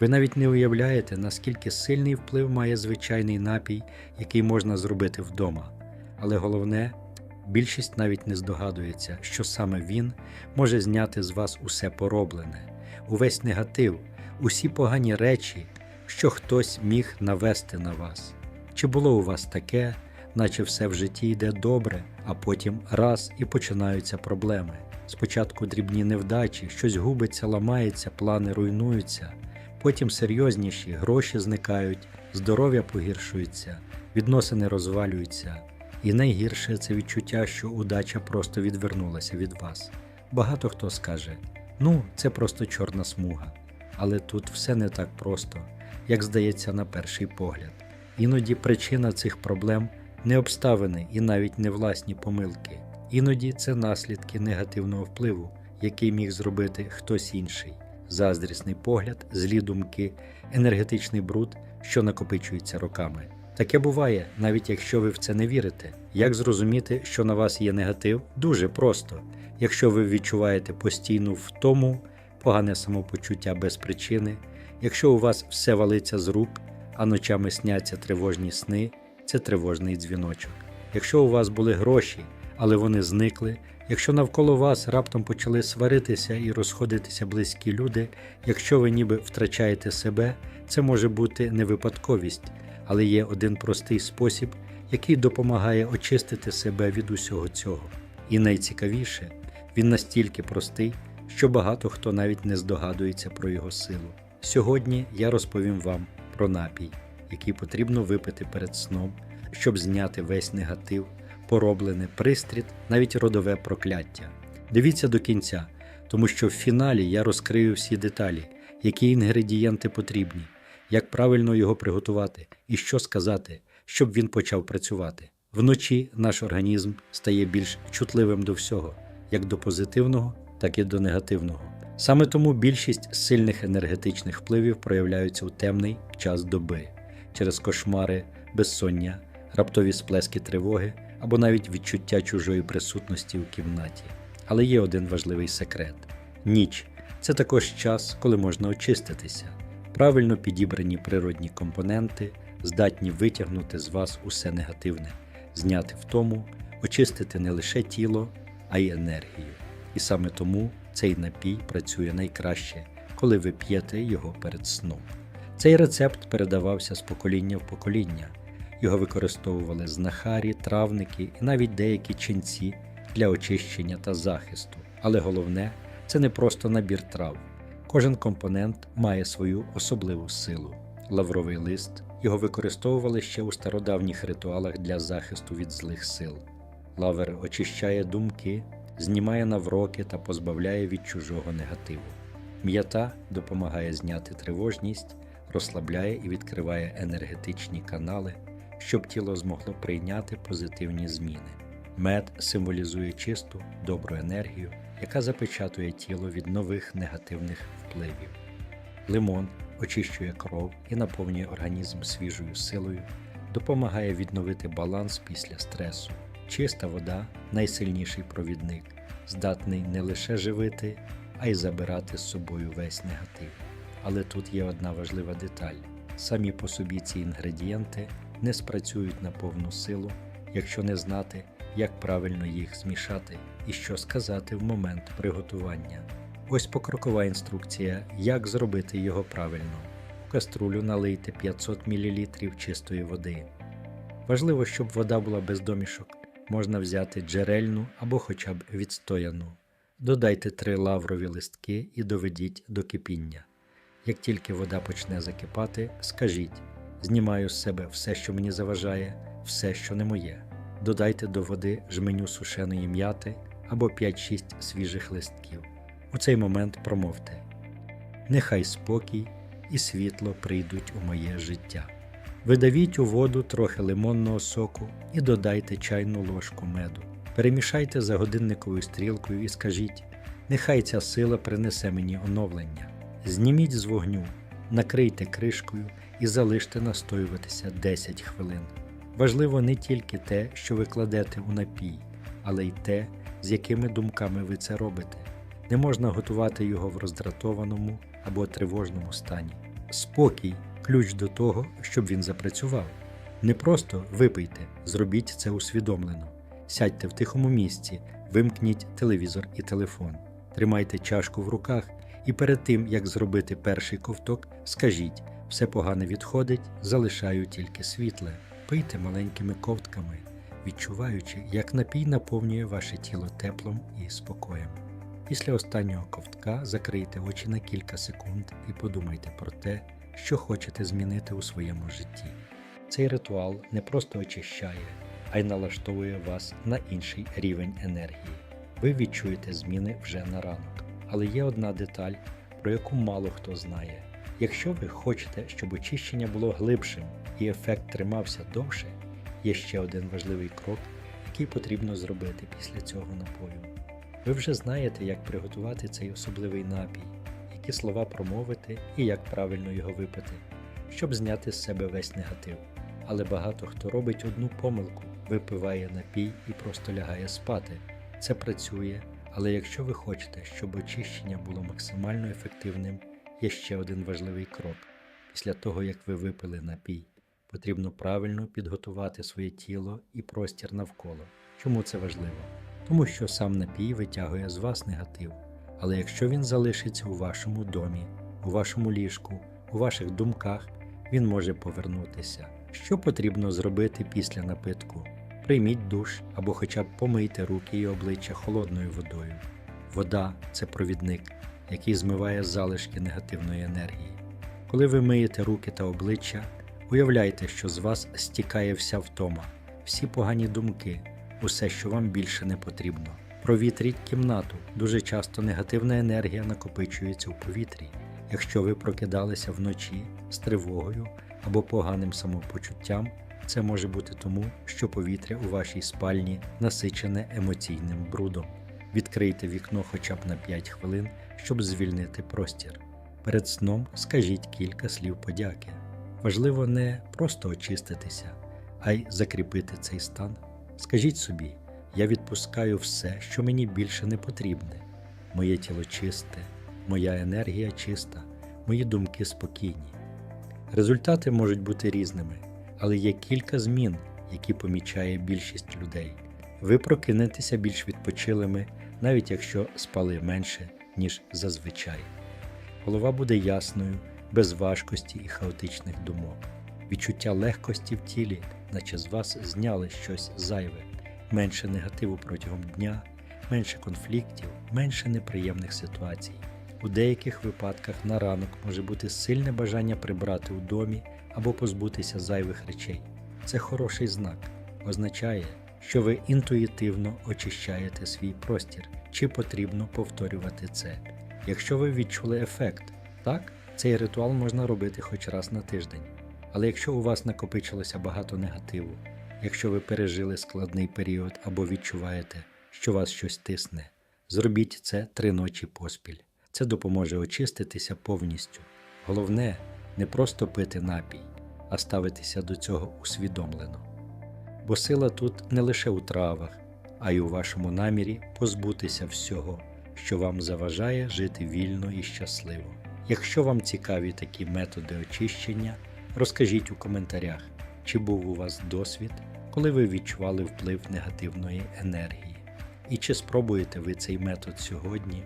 Ви навіть не уявляєте, наскільки сильний вплив має звичайний напій, який можна зробити вдома. Але головне, більшість навіть не здогадується, що саме він може зняти з вас усе пороблене, увесь негатив, усі погані речі, що хтось міг навести на вас. Чи було у вас таке, наче все в житті йде добре, а потім раз і починаються проблеми? Спочатку дрібні невдачі, щось губиться, ламається, плани руйнуються, потім серйозніші, гроші зникають, здоров'я погіршується, відносини розвалюються. І найгірше це відчуття, що удача просто відвернулася від вас. Багато хто скаже: ну, це просто чорна смуга. Але тут все не так просто, як здається на перший погляд. Іноді причина цих проблем не обставини і навіть не власні помилки. Іноді це наслідки негативного впливу, який міг зробити хтось інший, заздрісний погляд, злі думки, енергетичний бруд, що накопичується роками. Таке буває, навіть якщо ви в це не вірите. Як зрозуміти, що на вас є негатив? Дуже просто. Якщо ви відчуваєте постійну втому, погане самопочуття без причини, якщо у вас все валиться з рук, а ночами сняться тривожні сни, це тривожний дзвіночок. Якщо у вас були гроші, але вони зникли, якщо навколо вас раптом почали сваритися і розходитися близькі люди, якщо ви ніби втрачаєте себе, це може бути не випадковість, але є один простий спосіб, який допомагає очистити себе від усього цього. І найцікавіше, він настільки простий, що багато хто навіть не здогадується про його силу. Сьогодні я розповім вам про напій, який потрібно випити перед сном, щоб зняти весь негатив, пороблене пристріт, навіть родове прокляття. Дивіться до кінця, тому що в фіналі я розкрию всі деталі, які інгредієнти потрібні, як правильно його приготувати і що сказати, щоб він почав працювати. Вночі наш організм стає більш чутливим до всього, як до позитивного, так і до негативного. Саме тому більшість сильних енергетичних впливів проявляються у темний час доби через кошмари, безсоння, раптові сплески тривоги або навіть відчуття чужої присутності у кімнаті. Але є один важливий секрет: ніч це також час, коли можна очиститися. Правильно підібрані природні компоненти здатні витягнути з вас усе негативне, зняти втому, очистити не лише тіло, а й енергію. І саме тому цей напій працює найкраще, коли ви п'єте його перед сном. Цей рецепт передавався з покоління в покоління. Його використовували знахарі, травники і навіть деякі ченці для очищення та захисту. Але головне це не просто набір трав. Кожен компонент має свою особливу силу. Лавровий лист його використовували ще у стародавніх ритуалах для захисту від злих сил. Лавер очищає думки, знімає навроки та позбавляє від чужого негативу. М'ята допомагає зняти тривожність, розслабляє і відкриває енергетичні канали, щоб тіло змогло прийняти позитивні зміни. Мед символізує чисту, добру енергію, яка запечатує тіло від нових негативних впливів. Лимон очищує кров і наповнює організм свіжою силою, допомагає відновити баланс після стресу. Чиста вода найсильніший провідник, здатний не лише живити, а й забирати з собою весь негатив. Але тут є одна важлива деталь: самі по собі ці інгредієнти не спрацюють на повну силу, якщо не знати, як правильно їх змішати і що сказати в момент приготування. Ось покрокова інструкція, як зробити його правильно. В каструлю налийте 500 мл чистої води. Важливо, щоб вода була без домішок. Можна взяти джерельну або хоча б відстояну. Додайте три лаврові листки і доведіть до кипіння. Як тільки вода почне закипати, скажіть: знімаю з себе все, що мені заважає, все, що не моє. Додайте до води жменю сушеної м'яти або 5-6 свіжих листків. У цей момент промовте: Нехай спокій і світло прийдуть у моє життя. Видавіть у воду трохи лимонного соку і додайте чайну ложку меду. Перемішайте за годинниковою стрілкою і скажіть: нехай ця сила принесе мені оновлення. Зніміть з вогню, накрийте кришкою і залиште настоюватися 10 хвилин. Важливо не тільки те, що ви кладете у напій, але й те, з якими думками ви це робите. Не можна готувати його в роздратованому або тривожному стані. спокій ключ до того, щоб він запрацював. Не просто випийте, зробіть це усвідомлено. Сядьте в тихому місці, вимкніть телевізор і телефон, тримайте чашку в руках і перед тим, як зробити перший ковток, скажіть: все погане відходить, залишаю тільки світле. Пийте маленькими ковтками, відчуваючи, як напій наповнює ваше тіло теплом і спокоєм. Після останнього ковтка закрийте очі на кілька секунд і подумайте про те, що хочете змінити у своєму житті. Цей ритуал не просто очищає, а й налаштовує вас на інший рівень енергії. Ви відчуєте зміни вже на ранок. Але є одна деталь, про яку мало хто знає. Якщо ви хочете, щоб очищення було глибшим і ефект тримався довше, є ще один важливий крок, який потрібно зробити після цього напою. Ви вже знаєте, як приготувати цей особливий напій, які слова промовити і як правильно його випити, щоб зняти з себе весь негатив. Але багато хто робить одну помилку, випиває напій і просто лягає спати. Це працює, але якщо ви хочете, щоб очищення було максимально ефективним, є ще один важливий крок. Після того, як ви випили напій, потрібно правильно підготувати своє тіло і простір навколо. Чому це важливо? Тому що сам напій витягує з вас негатив. Але якщо він залишиться у вашому домі, у вашому ліжку, у ваших думках, він може повернутися. Що потрібно зробити після напитку? Прийміть душ або хоча б помийте руки і обличчя холодною водою. Вода це провідник, який змиває залишки негативної енергії. Коли ви миєте руки та обличчя, уявляйте, що з вас стікає вся втома, всі погані думки, усе, що вам більше не потрібно. Провітріть кімнату. Дуже часто негативна енергія накопичується у повітрі. Якщо ви прокидалися вночі з тривогою або поганим самопочуттям, це може бути тому, що повітря у вашій спальні насичене емоційним брудом. Відкрийте вікно хоча б на 5 хвилин, щоб звільнити простір. Перед сном скажіть кілька слів подяки. Важливо не просто очиститися, а й закріпити цей стан. Скажіть собі, я відпускаю все, що мені більше не потрібне. Моє тіло чисте, моя енергія чиста, мої думки спокійні. Результати можуть бути різними, але є кілька змін, які помічає більшість людей. Ви прокинетеся більш відпочилими, навіть якщо спали менше, ніж зазвичай. Голова буде ясною, без важкості і хаотичних думок. Відчуття легкості в тілі, наче з вас зняли щось зайве, менше негативу протягом дня, менше конфліктів, менше неприємних ситуацій. У деяких випадках на ранок може бути сильне бажання прибрати у домі або позбутися зайвих речей. Це хороший знак, означає, що ви інтуїтивно очищаєте свій простір, чи потрібно повторювати це. Якщо ви відчули ефект, так, цей ритуал можна робити хоч раз на тиждень. Але якщо у вас накопичилося багато негативу, якщо ви пережили складний період або відчуваєте, що вас щось тисне, зробіть це три ночі поспіль. Це допоможе очиститися повністю. Головне не просто пити напій, а ставитися до цього усвідомлено. Бо сила тут не лише у травах, а й у вашому намірі позбутися всього, що вам заважає жити вільно і щасливо. Якщо вам цікаві такі методи очищення, розкажіть у коментарях, чи був у вас досвід, коли ви відчували вплив негативної енергії, і чи спробуєте ви цей метод сьогодні